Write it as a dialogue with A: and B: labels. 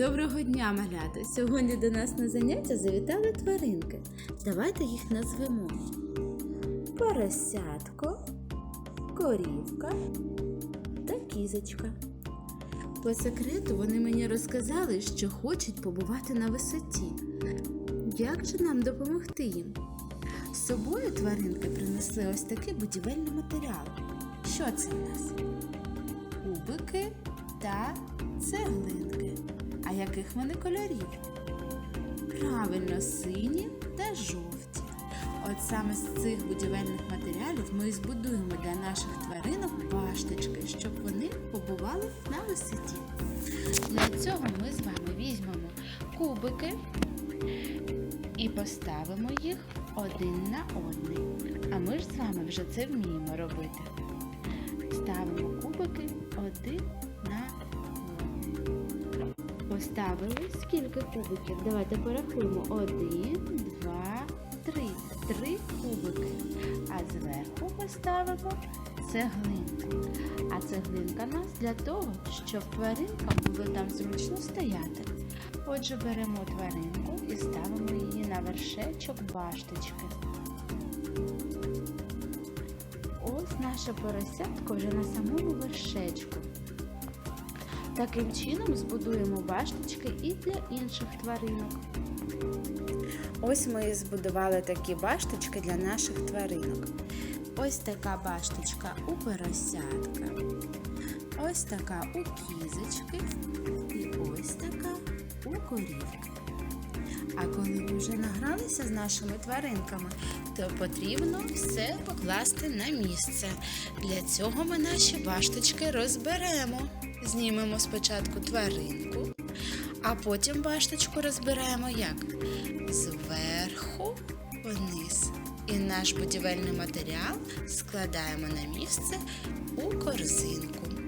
A: Доброго дня, малята! Сьогодні до нас на заняття завітали тваринки. Давайте їх назвемо. Поросятко, корівка та кізочка. По секрету вони мені розказали, що хочуть побувати на висоті. Як же нам допомогти їм? З собою тваринки принесли ось такий будівельний матеріал. Що це в нас? Кубики та цеглинки. А яких вони кольорів? Правильно, сині та жовті. От саме з цих будівельних матеріалів ми і збудуємо для наших тваринок башточки, щоб вони побували на висоті. Для цього ми з вами візьмемо кубики і поставимо їх один на одний. А ми ж з вами вже це вміємо робити. Ставимо кубики один на одний. Поставили скільки кубиків? Давайте порахуємо. Один, два, три. Три кубики. А зверху поставимо цеглинку. А цеглинка нас для того, щоб тваринкам було там зручно стояти. Отже, беремо тваринку і ставимо її на вершечок башточки. Ось наше поросятко вже на самому вершечку. Таким чином збудуємо башточки і для інших тваринок. Ось ми і збудували такі башточки для наших тваринок. Ось така башточка у поросятка, ось така у кізочки і ось така у корівки. А коли ви вже награлися з нашими тваринками, то потрібно все покласти на місце. Для цього ми наші башточки розберемо. Знімемо спочатку тваринку, а потім башточку розбираємо як? Зверху вниз. І наш будівельний матеріал складаємо на місце у корзинку.